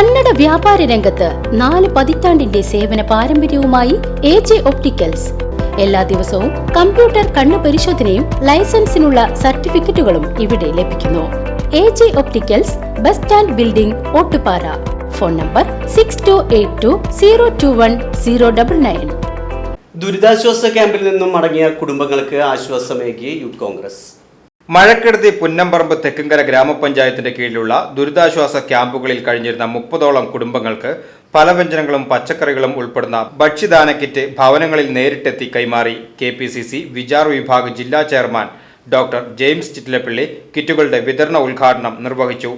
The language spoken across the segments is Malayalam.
കന്നഡ വ്യാപാര രംഗത്ത് നാല് പതിറ്റാണ്ടിന്റെ സേവന പാരമ്പര്യവുമായി എ ജെ ഒപ്റ്റിക്കൽസ്. എല്ലാ ദിവസവും കമ്പ്യൂട്ടർ കണ്ണു പരിശോധനയും ലൈസൻസിനുള്ള സർട്ടിഫിക്കറ്റുകളും ഇവിടെ ലഭിക്കുന്നു. A J opticals bus stand building Ottupara. Phone number six two eight two zero two one zero double nine ദുരിതാശ്വാസ ക്യാമ്പിൽ നിന്നും മടങ്ങിയ കുടുംബങ്ങൾക്ക് ആശ്വാസമേകി യൂത്ത് കോൺഗ്രസ്. മഴക്കെടുതി പുന്നമ്പറമ്പ് തെക്കുംകര ഗ്രാമപഞ്ചായത്തിന്റെ കീഴിലുള്ള ദുരിതാശ്വാസ ക്യാമ്പുകളിൽ കഴിഞ്ഞിരുന്ന മുപ്പതോളം കുടുംബങ്ങൾക്ക് പലവ്യഞ്ജനങ്ങളും പച്ചക്കറികളും ഉൾപ്പെടുന്ന ഭക്ഷ്യദാന കിറ്റ് ഭവനങ്ങളിൽ നേരിട്ടെത്തി കൈമാറി K P C C Vichar Vibhag ജില്ലാ ചെയർമാൻ ഡോക്ടർ ജെയിംസ് ചിറ്റിലപ്പള്ളി കിറ്റുകളുടെ വിതരണ ഉദ്ഘാടനം നിർവഹിച്ചു.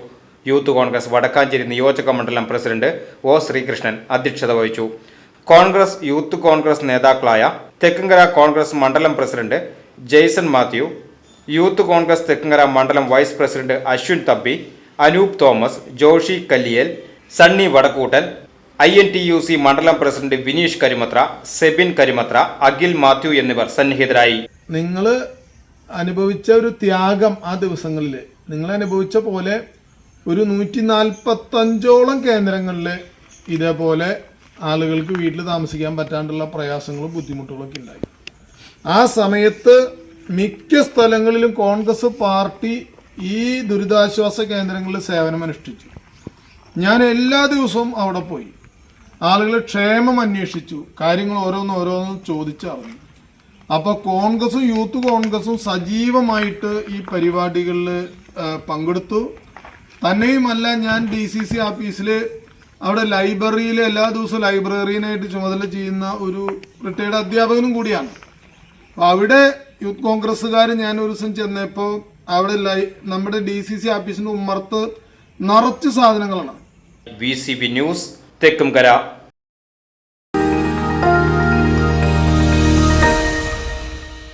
യൂത്ത് കോൺഗ്രസ് വടക്കാഞ്ചേരി നിയോജക മണ്ഡലം പ്രസിഡന്റ് ഒ ശ്രീകൃഷ്ണൻ അധ്യക്ഷത വഹിച്ചു. കോൺഗ്രസ് യൂത്ത് കോൺഗ്രസ് നേതാക്കളായ തെക്കുംകര കോൺഗ്രസ് മണ്ഡലം പ്രസിഡന്റ് ജെയ്സൺ മാത്യു യൂത്ത് കോൺഗ്രസ് തെക്കുംകര മണ്ഡലം vice president Ashwin Thampi Anoop Thomas Joshi Kalliyal Sunny Vadakkoottan I N T U C മണ്ഡലം പ്രസിഡന്റ് വിനീഷ് കരിമത്ര സെബിൻ കരിമത്ര അഖിൽ മാത്യു എന്നിവർ സന്നിഹിതരായി. നിങ്ങൾ അനുഭവിച്ച ഒരു ത്യാഗം ആ ദിവസങ്ങളിൽ നിങ്ങൾ അനുഭവിച്ച പോലെ ഒരു നൂറ്റി നാൽപ്പത്തഞ്ചോളം കേന്ദ്രങ്ങളിൽ ഇതേപോലെ ആളുകൾക്ക് വീട്ടിൽ താമസിക്കാൻ പറ്റാണ്ടുള്ള പ്രയാസങ്ങളും ബുദ്ധിമുട്ടുകളൊക്കെ ഉണ്ടായി. ആ സമയത്ത് മിക്ക സ്ഥലങ്ങളിലും കോൺഗ്രസ് പാർട്ടി ഈ ദുരിതാശ്വാസ കേന്ദ്രങ്ങളിൽ സേവനമനുഷ്ഠിച്ചു. ഞാൻ എല്ലാ ദിവസവും അവിടെ പോയി. ആളുകൾ ക്ഷേമം അന്വേഷിച്ചു. കാര്യങ്ങൾ ഓരോന്ന് ഓരോന്നും ചോദിച്ചറിഞ്ഞു അപ്പോൾ കോൺഗ്രസും യൂത്ത് കോൺഗ്രസും സജീവമായിട്ട് ഈ പരിപാടികളിൽ പങ്കെടുത്തു. തന്നെയുമല്ല ഞാൻ ഡി സി സി ഓഫീസിൽ അവിടെ ലൈബ്രറിയിൽ എല്ലാ ദിവസവും ലൈബ്രറിയനായിട്ട് ചുമതല ചെയ്യുന്ന ഒരു റിട്ടയർഡ് അധ്യാപകനും കൂടിയാണ്. അപ്പോൾ അവിടെ യൂത്ത് കോൺഗ്രസ്സുകാർ ഞാൻ ഒരു ദിവസം ചെന്നപ്പോൾ അവിടെ നമ്മുടെ ഡി സി സി ഓഫീസിന്റെ ഉമ്മർത്ത് നിറച്ച് സാധനങ്ങളാണ്. V C B news Thekkumkara